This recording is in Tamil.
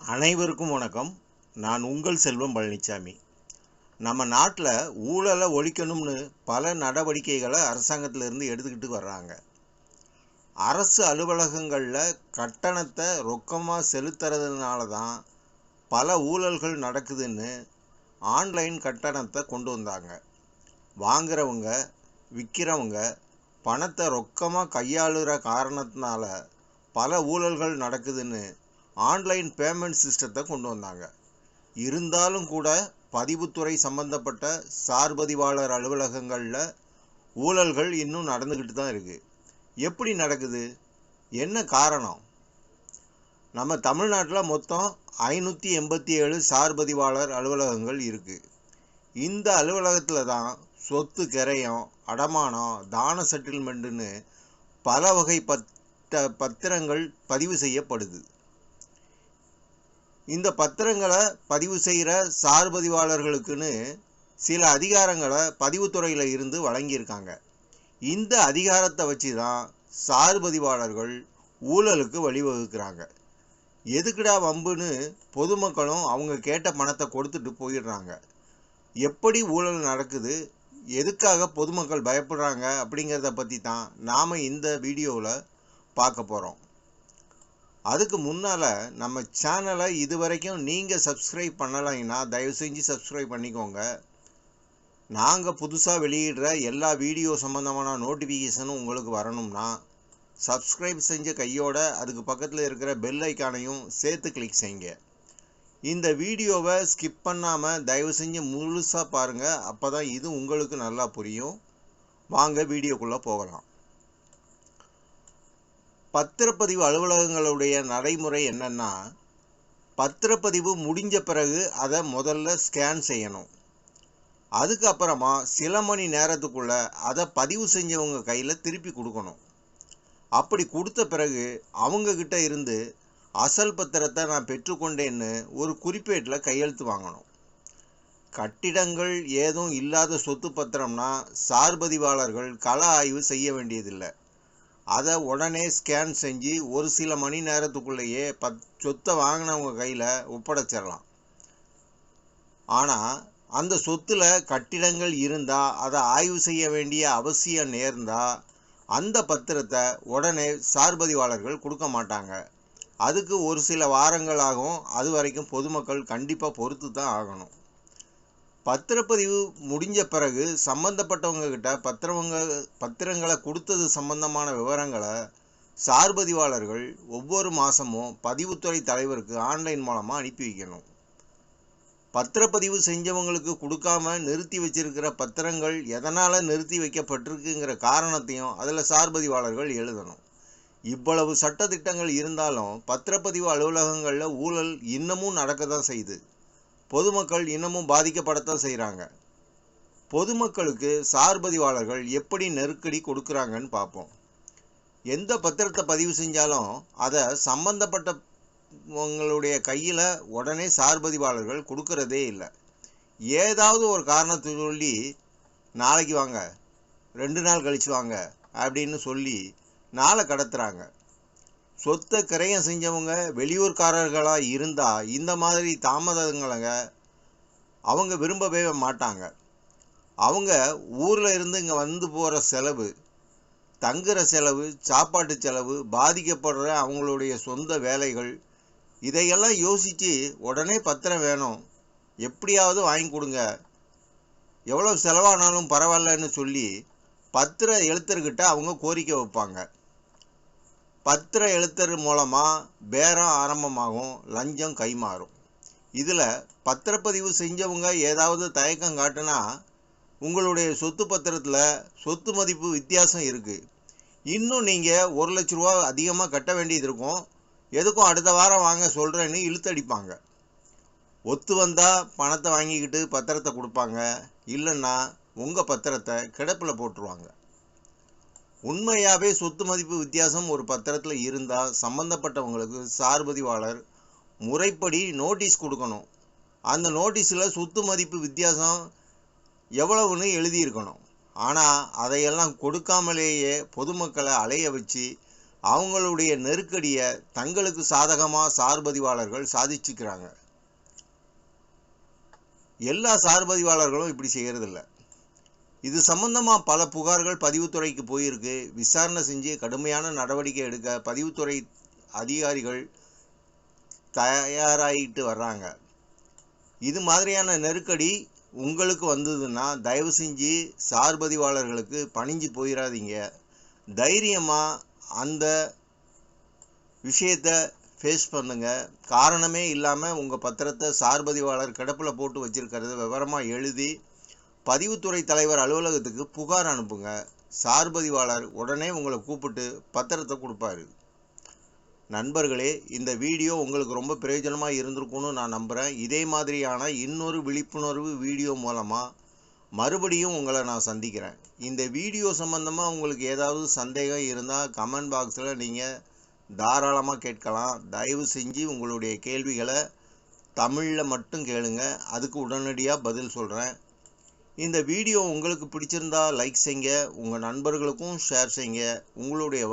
அனைவருக்கும் வணக்கம். நான் உங்கள் செல்வம் பழனிசாமி நம்ம நாட்டில் ஊழலை ஒழிக்கணும்னு பல நடவடிக்கைகளை அரசாங்கத்திலிருந்து எடுத்துக்கிட்டு வர்றாங்க. அரசு அலுவலகங்களில் கட்டணத்தை ரொக்கமாக செலுத்துறதுனால தான் பல ஊழல்கள் நடக்குதுன்னு ஆன்லைன் கட்டணத்தை கொண்டு வந்தாங்க. வாங்குறவங்க விற்கிறவங்க பணத்தை ரொக்கமாக கையாளுகிற காரணத்தினால பல ஊழல்கள் நடக்குதுன்னு ஆன்லைன் பேமெண்ட் சிஸ்டத்தை கொண்டு வந்தாங்க. இருந்தாலும் கூட பதிவுத்துறை சம்பந்தப்பட்ட சார்பதிவாளர் அலுவலகங்களில் ஊழல்கள் இன்னும் நடந்துக்கிட்டு தான் இருக்குது எப்படி நடக்குது? என்ன காரணம்? நம்ம தமிழ்நாட்டில் மொத்தம் ஐநூற்றி எண்பத்தி ஏழு சார்பதிவாளர் அலுவலகங்கள் இருக்குது இந்த அலுவலகத்தில் தான் சொத்து கிரயம் அடமானம் தான செட்டில்மெண்ட்டுன்னு பல வகை பத்த பத்திரங்கள் பதிவு செய்யப்படுது. இந்த பத்திரங்களை பதிவு செய்கிற சார்பதிவாளர்களுக்குன்னு சில அதிகாரங்களை பதிவுத்துறையில் இருந்து வழங்கியிருக்காங்க. இந்த அதிகாரத்தை வச்சு தான் சார்பதிவாளர்கள் ஊழலுக்கு வழிவகுக்கிறாங்க. எதுக்குடா வம்புன்னு பொதுமக்களும் அவங்க கேட்ட பணத்தை கொடுத்துட்டு போயிடுறாங்க. எப்படி ஊழல் நடக்குது? எதுக்காக பொதுமக்கள் பயப்படுறாங்க? அப்படிங்கிறத பற்றி தான் நாம் இந்த வீடியோவில் பார்க்க போகிறோம் அதுக்கு முன்னால் நம்ம சேனலை இது வரைக்கும் நீங்கள் சப்ஸ்கிரைப் பண்ணலைன்னா தயவு செஞ்சு சப்ஸ்கிரைப் பண்ணிக்கோங்க. நாங்கள் புதுசாக வெளியிடுற எல்லா வீடியோ சம்மந்தமான நோட்டிஃபிகேஷனும் உங்களுக்கு வரணும்னா சப்ஸ்கிரைப் செஞ்ச கையோட அதுக்கு பக்கத்தில் இருக்கிற பெல் ஐக்கானையும் சேர்த்து கிளிக் செய்யுங்க. இந்த வீடியோவை ஸ்கிப் பண்ணாமல் தயவு செஞ்சு முழுசாக பாருங்கள் அப்போ தான் இது உங்களுக்கு நல்லா புரியும். வாங்க வீடியோக்குள்ளே போகலாம். பத்திரப்பதிவு அலுவலகங்களுடைய நடைமுறை என்னென்னா பத்திரப்பதிவு முடிஞ்ச பிறகு அதை முதல்ல ஸ்கேன் செய்யணும். அதுக்கப்புறமா சில மணி நேரத்துக்குள்ளே அதை பதிவு செஞ்சவங்க கையில் திருப்பி கொடுக்கணும். அப்படி கொடுத்த பிறகு அவங்கக்கிட்ட இருந்து அசல் பத்திரத்தை நான் பெற்றுக்கொண்டேன்னு ஒரு குறிப்பேட்டில் கையெழுத்து வாங்கணும். கட்டிடங்கள் ஏதும் இல்லாத சொத்து பத்திரம்னா சார்பதிவாளர்கள் கள ஆய்வு செய்ய வேண்டியதில்லை. அதை உடனே ஸ்கேன் செஞ்சு ஒரு சில மணி நேரத்துக்குள்ளேயே பத் சொத்தை வாங்கினவங்க கையில் ஒப்படைச்சிடலாம். ஆனால் அந்த சொத்தில் கட்டிடங்கள் இருந்தால் அதை ஆய்வு செய்ய வேண்டிய அவசியம் நேர்ந்தால் அந்த பத்திரத்தை உடனே சார்பதிவாளர்கள் கொடுக்க மாட்டாங்க. அதுக்கு ஒரு சில வாரங்களாகும் அது வரைக்கும் பொதுமக்கள் கண்டிப்பாக பொறுத்து தான் ஆகணும். பத்திரப்பதிவு முடிஞ்ச பிறகு சம்பந்தப்பட்டவங்க கிட்ட பத்திரவங்க பத்திரங்களை கொடுத்தது சம்பந்தமான விவரங்களை சார்பதிவாளர்கள் ஒவ்வொரு மாதமும் பதிவுத்துறை தலைவருக்கு ஆன்லைன் மூலமாக அனுப்பி வைக்கணும். பத்திரப்பதிவு செஞ்சவங்களுக்கு கொடுக்காம நிறுத்தி வச்சிருக்கிற பத்திரங்கள் எதனால் நிறுத்தி வைக்கப்பட்டிருக்குங்கிற காரணத்தையும் அதில் சார்பதிவாளர்கள் எழுதணும். இவ்வளவு சட்டத்திட்டங்கள் இருந்தாலும் பத்திரப்பதிவு அலுவலகங்களில் ஊழல் இன்னமும் நடக்க தான் செய்யுது பொதுமக்கள் இன்னமும் பாதிக்கப்படத்தான் செய்கிறாங்க பொதுமக்களுக்கு சார்பதிவாளர்கள் எப்படி நெருக்கடி கொடுக்குறாங்கன்னு பார்ப்போம். எந்த பத்திரத்தை பதிவு செஞ்சாலும் அதை சம்பந்தப்பட்டவங்களுடைய கையில் உடனே சார்பதிவாளர்கள் கொடுக்கறதே இல்லை. ஏதாவது ஒரு காரணத்தை சொல்லி நாளைக்கு வாங்க ரெண்டு நாள் கழிச்சு வாங்க அப்படின்னு சொல்லி நாளை கடத்துகிறாங்க சொத்தை கிரையம் செஞ்சவங்க வெளியூர்காரர்களாக இருந்தால் இந்த மாதிரி தாமதங்களை அவங்க விரும்பவே மாட்டாங்க. அவங்க ஊரில் இருந்து இங்கே வந்து போகிற செலவு தங்குற செலவு சாப்பாட்டு செலவு பாதிக்கப்படுற அவங்களுடைய சொந்த வேலைகள் இதையெல்லாம் யோசித்து உடனே பத்திரம் வேணும். எப்படியாவது வாங்கி கொடுங்க. எவ்வளோ செலவானாலும் பரவாயில்லன்னு சொல்லி பத்திர எழுத்தர்கிட்ட அவங்க கோரிக்கை வைப்பாங்க. பத்திர எழுத்தர் மூலமாக பேரம் ஆரம்பமாகும் லஞ்சம் கைமாறும். இதில் பத்திரப்பதிவு செஞ்சவங்க ஏதாவது தயக்கம் காட்டுனா உங்களுடைய சொத்து பத்திரத்தில் சொத்து மதிப்பு வித்தியாசம் இருக்குது இன்னும் நீங்கள் ஒரு லட்ச ரூபா அதிகமாக கட்ட வேண்டியது இருக்கும். எதுக்கும் அடுத்த வாரம் வாங்க சொல்கிறேன்னு இழுத்தடிப்பாங்க. ஒத்து வந்தால் பணத்தை வாங்கிக்கிட்டு பத்திரத்தை கொடுப்பாங்க. இல்லைன்னா உங்கள் பத்திரத்தை கிடப்பில் போட்டுருவாங்க. உண்மையாகவே சொத்து மதிப்பு வித்தியாசம் ஒரு பத்திரத்தில் இருந்தால் சம்மந்தப்பட்டவங்களுக்கு சார்பதிவாளர் முறைப்படி நோட்டீஸ் கொடுக்கணும். அந்த நோட்டீஸில் சொத்து மதிப்பு வித்தியாசம் எவ்வளவுன்னு எழுதியிருக்கணும். ஆனால் அதையெல்லாம் கொடுக்காமலேயே பொதுமக்களை அலைய வச்சு அவங்களுடைய நெருக்கடியை தங்களுக்கு சாதகமாக சார்பதிவாளர்கள் சாதிச்சுக்கிறாங்க. எல்லா சார்பதிவாளர்களும் இப்படி செய்கிறதில்ல இது சம்பந்தமாக பல புகார்கள் பதிவுத்துறைக்கு போயிருக்கு. விசாரணை செஞ்சு கடுமையான நடவடிக்கை எடுக்க பதிவுத்துறை அதிகாரிகள் தயாராகிட்டு வர்றாங்க. இது மாதிரியான நெருக்கடி உங்களுக்கு வந்ததுன்னா தயவு செஞ்சு சார்பதிவாளர்களுக்கு பணிஞ்சு போயிடாதீங்க தைரியமாக அந்த விஷயத்தை ஃபேஸ் பண்ணுங்க. காரணமே இல்லாமல் உங்கள் பத்திரத்தை சார்பதிவாளர் கிடப்பில் போட்டு வச்சுருக்கிறத விவரமாக எழுதி பதிவுத்துறை தலைவர் அலுவலகத்துக்கு புகார் அனுப்புங்க. சார்பதிவாளர் உடனே உங்களை கூப்பிட்டு பத்திரத்தை கொடுப்பாரு. நண்பர்களே இந்த வீடியோ உங்களுக்கு ரொம்ப பிரயோஜனமாக இருந்திருக்கும்னு நான் நம்புகிறேன் இதே மாதிரியான இன்னொரு விழிப்புணர்வு வீடியோ மூலமாக மறுபடியும் உங்களை நான் சந்திக்கிறேன். இந்த வீடியோ சம்மந்தமாக உங்களுக்கு ஏதாவது சந்தேகம் இருந்தால் கமெண்ட் பாக்ஸில் நீங்கள் தாராளமாக கேட்கலாம். தயவு செஞ்சு உங்களுடைய கேள்விகளை தமிழில் மட்டும் கேளுங்க. அதுக்கு உடனடியாக பதில் சொல்கிறேன் இந்த வீடியோ உங்களுக்கு பிடிச்சிருந்தா லைக் செய்யுங்க உங்கள் நண்பர்களுக்கும் ஷேர் செய்யுங்க உங்களுடைய